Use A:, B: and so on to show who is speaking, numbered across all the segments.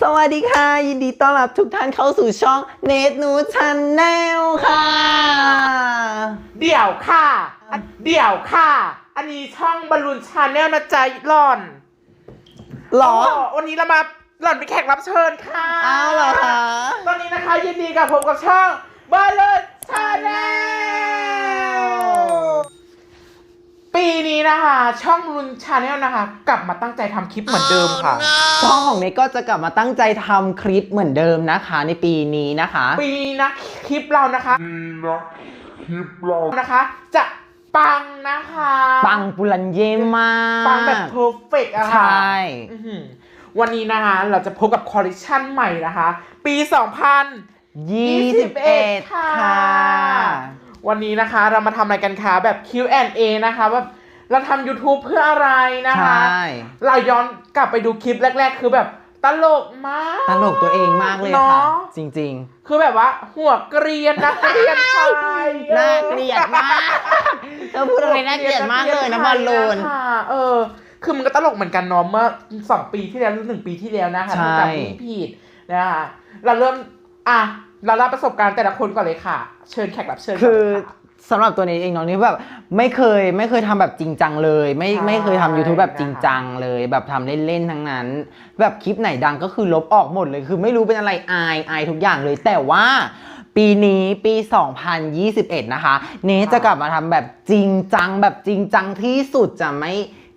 A: สวัสดีค่ะ ยินดีต้อนรับทุกท่านเข้าสู่ช่องเนทนูชันแนลค่ะ
B: เดี๋ยวค่ะอะเดี๋ยวค่ะ อันนี้ช่องบอลลูนชาแนลนะจ๊ะหล่อน
A: หรอ
B: โวันนี้เรามาหล่อนเป็นแขกรับเชิญค่ะ
A: อ้าวเหรอคะ
B: ตอนนี้นะคะยินดีกับผมกับช่องบอลลูนชาแนล ปีนี้นะคะ ช่องบอลลูนชาแนลนะคะ กลับมาตั้งใจทำคลิปเหมือนเดิมค่ะ
A: ช่องของเนทก็จะกลับมาตั้งใจทำคลิปเหมือนเดิมนะคะ ในปีนี้นะคะ
B: ปีนี้นะคลิปเรานะคะ
C: นะคลิปเรา
B: นะคะ จะปังนะคะ
A: ปังปุรันเยมาก
B: ปังแบบเพอร์เฟกอะ
A: ใช
B: ค่ะ่ อื้อหือวันนี้นะคะเราจะพบกับคอลเลคชันใหม่นะคะ ปี
A: 21
B: ค่ะ
A: ค่ะ
B: 2021 วันนี้นะคะเรามาทำอะไรกันคะแบบ Q&A นะคะว่าเราทำ YouTube เพื่ออะไรนะ
A: ใช
B: คะ่เราย้อนกลับไปดูคลิปแรก ๆ คือแบบตลกมาก
A: ตลกตัวเองมากเลย
B: เนา
A: ค่ะจริง
B: คือแบบว่าหัวเกรียนนักเรียนชาย
A: ๆ น่าเกลียดมากเธอพูดอะไรน่าเกลียดมากเลยนะบอลลูน
B: ค่ะเออ คือมันก็ตลกเหมือนกันเนาะเมื่อสองปีที่แล้วหรือหนึ่งปีที่แล้วนะคะ
A: ใช่
B: ถ้าจำไม่ผิดนะคะเราเริ่มอะ เราเล่าประสบการณ์แต่ละคนก่อนเลยค่ะ เชิญแขกรับเชิญก่น
A: คือ
B: เลยค่ะ
A: สำหรับตัวนี้เองเนาะนี่แบบไม่เคยไม่เคยทำแบบจริงจังเลย ไม่
B: ใช่
A: ไม่เคยทำ YouTube แบบจริง
B: นะคะ
A: จังเลย แบบทำเล่นๆทั้งนั้น แบบคลิปไหนดังก็คือลบออกหมดเลย คือไม่รู้เป็นอะไรอายอายทุกอย่างเลย แต่ว่าปีนี้ปี 2021 นะคะ เนสจะกลับมาทำแบบจริงจังแบบจริงจังที่สุดจะไม่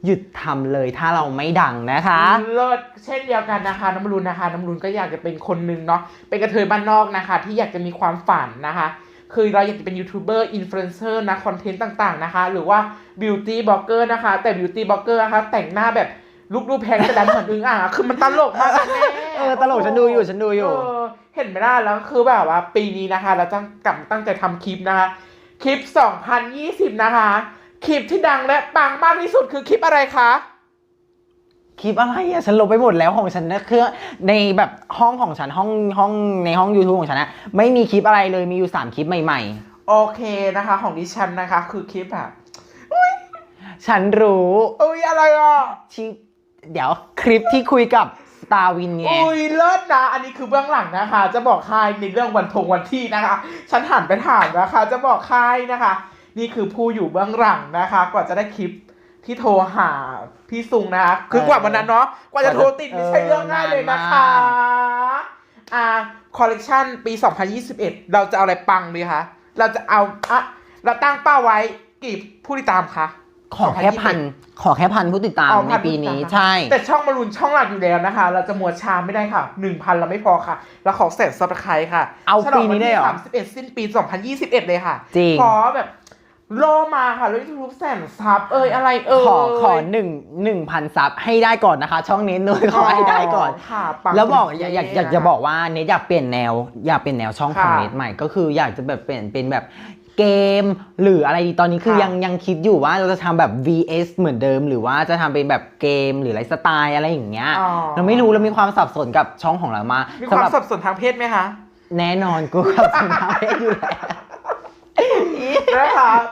A: หยุดทำเลยถ้าเราไม่ดังนะคะ
B: เลิศเช่นเดียวกันนะคะ น้ำรุนนะคะ น้ำรุนก็อยากจะเป็นคนหนึ่งเนาะเป็นกระเทยบ้านนอกนะคะ ที่อยากจะมีความฝันนะคะคือเราอยากจะเป็นยูทูบเบอร์อินฟลูเอนเซอร์นะคอนเทนต์ต่างๆนะคะ หรือว่าบิวตี้บล็อกเกอร์นะคะ แต่บิวตี้บล็อกเกอร์นะคะ แต่งหน้าแบบลุกดูแพงแต่ดันเหมือนอึงอะคือมันตลกมากแม่
A: เออตลกฉันดูอยู่ฉันดูอยู่
B: เอเห็นไหมล่ะแล้วคือแบบว่า ปีนี้นะคะ เราตั้งกลับตั้งใจทำคลิปนะคะ คลิป 2020 นะคะ คลิปที่ดังและปังมากที่สุดคือคลิปอะไรคะ
A: คลิปอะไรอะฉันลบไปหมดแล้วของฉันนะคือในแบบห้องของฉันห้องห้องในห้อง YouTube ของฉันนะไม่มีคลิปอะไรเลยมีอยู่3คลิปใหม่
B: โอเคนะคะ ของดิฉันนะคะ คือคลิปแบบ
A: ๆ ฉันรู้
B: อุ้ยอะไรอะ
A: ที่เดี๋ยวคลิปที่คุยกับสตาร์วินไง
B: อุ้ยเลิศนะ อันนี้คือเบื้องหลังนะคะ จะบอกใครในเรื่องวันทงวันที่นะคะ ฉันหันไปถามนะคะ จะบอกใครนะคะ นี่คือผู้อยู่เบื้องหลังนะคะ กว่าจะได้คลิปที่โทรหาพี่ซุงนะคะคือกว่าวันนั้นเนาะกว่าจะโทรติดไม่ใช่เรื่องง่ายเลยนะคะอ่าคอลเลกชันปี 2021 เราจะเอาอะไรปังดีคะเราจะเอาอะเราตั้งเป้าไว้กี่ผู้ติดตามคะ
A: ขอแค่พันขอแค่พันผู้ติดตาม
B: เอา
A: ใน
B: พั
A: ปีนี้
B: ผู้ติดตาม
A: ใช่
B: แต่ช่องมารุนช่องหลักอยู่แล้วนะคะ เราจะมัวช้าไม่ได้ค่ะ1,000เราไม่พอค่ะ เราขอแสนซับสไครต์ค่ะ
A: เอา
B: ฉลง
A: ปีนี้ได้เหรอ
B: วันที่31สิ้นปี2021เลยค่ะ
A: จริง
B: ขอแบบ โลมาค่ะแล้วยูทูบแสนซับเอ่ยอะไรเอ่ย
A: ขอขอหนึ่งหนึ่งพันซับให้ได้ก่อนนะคะ ช่องนี้เลยขอให้ได้ก่อน
B: ค่ะปัง
A: แล้วบอก
B: จริงๆ
A: อยากอยากอยากจะบอกว่าเนทอยากเปลี่ยนแนว อยากเปลี่ยนแนวช่องของ
B: ค่ะ
A: เนทใหม่ก็คืออยากจะแบบเปลี่ยนเป็นแบบเกม หรืออะไรตอนนี้คือ
B: ค่ะ
A: ยังยังคิดอยู่ว่าเราจะทำแบบ VS เหมือนเดิม หรือว่าจะทำเป็นแบบเกมหรือไลฟ์สไตล์อะไรอย่างเงี้ย
B: อ๋อ
A: เราไม่รู้เรามีความสับสนกับช่องของเรามา
B: มีค
A: สำ
B: วาม
A: หรับ
B: สับสนทางเพศไหมคะ
A: แน่นอนกูกับสัมภาษณ์อยู่แล้ว
B: นะคะ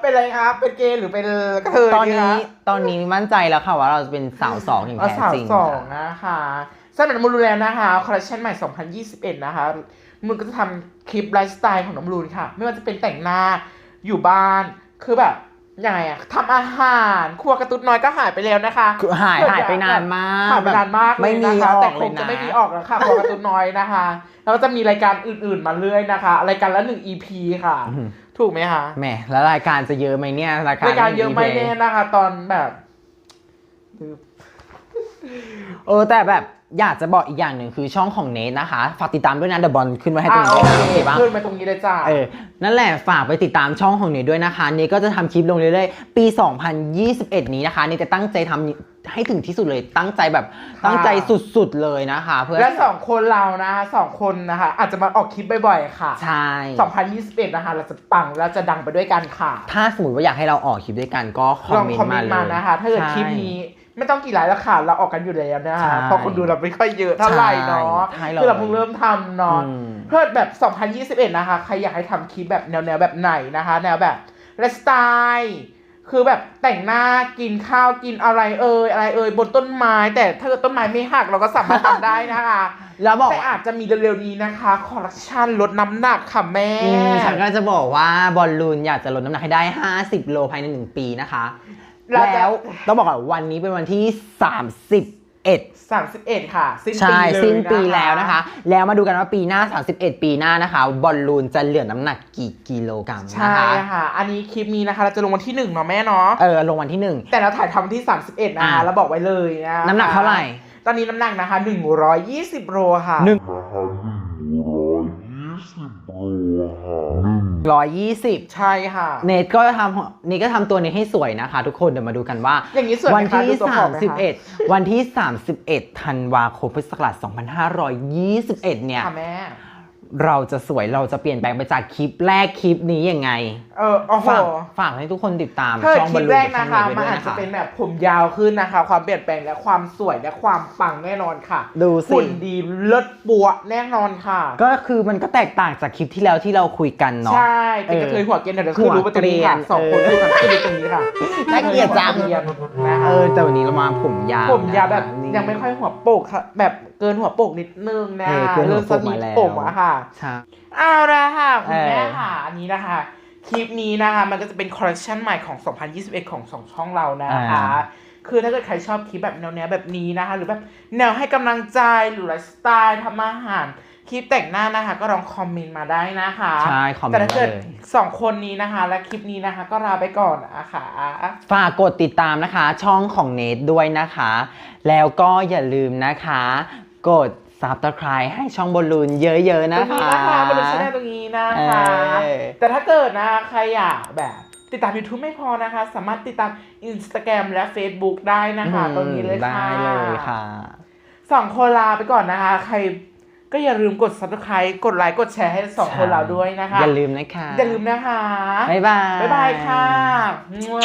B: เป็นอะไรคะเป็นเกย์หรือเป็นกระเทย
A: ตอน
B: ดี
A: นี้
B: คะ
A: ตอนนี้มั่นใจแล้วค่ะว่าเราจะเป็นสาวสองอย่าง
B: เอา
A: แท้
B: สาว
A: จริง
B: สองนะคะสำหรับน้ำมูลแลนนะคะคอลเลคชันใหม่ 2021 นะคะมึงก็จะทำคลิปไลฟ์สไตล์ของน้ำรูนค่ะ ไม่ว่าจะเป็นแต่งหน้าอยู่บ้าน คือแบบยังไงอะทำอาหาร ครัวกระตุ้นน้อยก็หายไปแล้วนะคะ
A: คือหายหายไปนานมาก
B: หายไปนานมากเลย
A: ไม่มี
B: นะคะ
A: อ
B: แต่
A: อก
B: ค
A: เลย
B: ง
A: นะ
B: จะไม่มีออกแล้วค่ะครัวกระตุ้นน้อยนะคะ แล้วก็จะมีรายการอื่นๆมาเรื่อยนะคะ รายการละหนึ่ง EP ค่ะ ถูกไหมคะ
A: แหมแล้วรายการจะเยอะไหมเนี่ยรายการ
B: รายการเยอะไม่แน่นะคะ ตอนแบบ
A: เออแต่แบบอยากจะบอกอีกอย่างหนึ่งคือช่องของเนทนะคะ ฝากติดตามด้วยนะเดอะบอลขึ้นไว้ให้ตรงนี้ด้วยนะโอเคปะ
B: ขึ้นไปตรงนี้เลยจ้า
A: เออนั่นแหละฝากไปติดตามช่องของเนทด้วยนะคะเนทก็จะทำคลิปลงเรื่อยๆปี 2021 นี้นะคะเนทจะตั้งใจทำ ให้ถึงที่สุดเลยตั้งใจแบบตั้งใจสุดๆเลยนะคะ เพื่อ
B: และสองคนเรานะคะสองคนนะคะ อาจจะมาออกคลิปบ่อยๆค่ะ
A: ใช่
B: 2021นะคะ เราจะปังและจะดังไปด้วยกันค่ะ
A: ถ้าสมมติว่าอยากให้เราออกคลิปด้วยกันก็คอ
B: ล
A: ม
B: อง
A: เมน
B: คอม
A: ต์
B: เม
A: มาน
B: ต์
A: เลย
B: มานะคะ ถ้าเกิดคลิปนี้ไม่ต้องกี่ไลค์แล้วค่ะเราออกกันอยู่แล้วนะ
A: ใช่
B: คะเพราะคนดูเราไม่ค่อยเยอะเท่าไหร่เนาะ
A: ใช่เลย
B: คือเราเพิ่งเริ่มทำเนาะ
A: อืม
B: เพื่อแบบ 2021 นะคะ ใครอยากให้ทำคลิปแบบแนวๆแบบไหนนะคะ แนวแบบไลฟ์สไตล์ คือแบบแต่งหน้ากินข้าวกินอะไรเอ่ยอะไรเอ่ยบนต้นไม้ แต่ถ้าเกิดต้นไม้ไม่หักเราก็สามารถทำได้นะคะ
A: แล้วบอก
B: แต่อาจจะมีเร็วๆนี้นะคะคอลเลคชันลดน้ำหนักค่ะแม่
A: อืมฉันก็จะบอกว่าบอลลูนอยากจะลดน้ำหนักให้ได้ 50 โลภายใน 1 ปีนะคะ
B: เราจะ
A: แล้วต้องบอกก่อนวันนี้เป็นวันที่ 31
B: 31 ค่ะ สิ้นปี
A: ใช่
B: เลย
A: สิ้นปีแล้วนะคะ แล้วมาดูกันว่าปีหน้า 31 ปีหน้านะคะ บอลลูนจะเหลือน้ำหนักกี่กิโลกรัม
B: ใช่
A: นะคะ
B: ค่ะ อันนี้คลิปนี้นะคะ เราจะลงวันที่1เนาะแม่เนาะ
A: เออลงวันที่ 1
B: แต่เราถ่ายทำวัที่ 31นะคะ
A: อ่า
B: เราบอกไว้เลยนะ
A: น้ำหนักเท่าไหร่
B: ตอนนี้น้ำหนักนะคะ 120โลค่ะ
A: 1 120
B: ใช่ค่ะ
A: เนทก็ทำนี่ก็ทำตัวนี้ให้สวยนะคะ ทุกคนเดี๋ยวมาดูกันว่า
B: อย่างนี้สวยไหมค
A: วันที่
B: ดูมไหมคะ
A: 31 วันที่ 31ธันวาคมพุทธศักราช2521 เนี่ย
B: ค่ะแม่
A: เราจะสวยเราจะเปลี่ยนแปลงไปจากคลิปแรกคลิปนี้ยังไง
B: เออโอ้โห
A: ฝากฝากให้ทุกคนติดตาม
B: ถ้าเกิด
A: ช่อง
B: ค
A: บอ
B: ลิ
A: ล
B: ป
A: ลูน
B: แรก
A: กับช่อง
B: นะคะ
A: เนทไว้
B: มัน
A: ด้วย
B: อาจ
A: นะ
B: จะ
A: คะ
B: เป็นแบบผมยาวขึ้นนะคะ ความเปลี่ยนแปลงและความสวยและความปังแน่นอนค่ะ
A: ดูสิ
B: หุ่นดีเลิศปัวแน่นอนค่ะ
A: ก็คือมันก็แตกต่างจากคลิปที่แล้วที่เราคุยกันเนาะ
B: ใช่เป็นกระเทยหัวเกรียนเดี๋ยวคือรู้ว่าตรงนี้ค่ะ
A: หัวเกรียน
B: สองคน
A: เออ
B: ดูกันคือดูตรงนี้ค่ะ
A: น่าเกลียดจัง
B: หัวเกรียนนะคะ
A: เออแต่วันนี้เรามาผมยาว
B: ผมยาวแบบ
A: นะนี่
B: ยังไม่ค่อยหัวโปกค่ะแบบ เกินหัวโปกนิดนึงนะ
A: เออเกินหัวโปก
B: ริ่
A: มาแล้ว
B: ผมอะค่ะ
A: ใช่
B: เอาละค่ะคุณแม่
A: เออ
B: ค่ะอันนี้นะคะคลิปนี้นะคะมันก็จะเป็นคอลเลคชันใหม่ของ 2021 ของสองช่องเรานะคะ คือถ้าเกิดใครชอบคลิปแบบแนวๆแบบนี้นะคะ หรือแบบแนวให้กำลังใจหรือไลฟ์สไตล์ทำอาหารคลิปแต่งหน้านะคะ ก็ลองคอมเมนต์มาได้นะคะ
A: ใช่คอมเมนต์
B: แต่ถ้าเกิด
A: มาเลย
B: สองคนนี้นะคะ และคลิปนี้นะคะ ก็ลาไปก่อนนะคะ
A: ฝากกดติดตามนะคะ ช่องของเนทด้วยนะคะ แล้วก็อย่าลืมนะคะ กด subscribe ให้ช่องบอลลูนเยอะๆ
B: ต
A: นะ
B: รงนี้
A: คะ
B: นะคะบนชแนลตรงนี้นะคะ
A: เออ
B: แต่ถ้าเกิดนะใครอยากแบบ ติดตาม YouTube ไม่พอนะคะ สามารถติดตาม Instagram และ Facebook ได้นะคะ ตรงนี้เลยค่ะ
A: ได้เลยค่ะ
B: สองคนลาไปก่อนนะคะ ใครก็อย่าลืมกด subscribe กดไลค์กดแชร์ให้สองคนเราด้วยนะคะ
A: อย่าลืมนะคะ
B: อย่าลืมนะคะ
A: บ๊ายบาย
B: บ๊ายบายค่ะมั่ว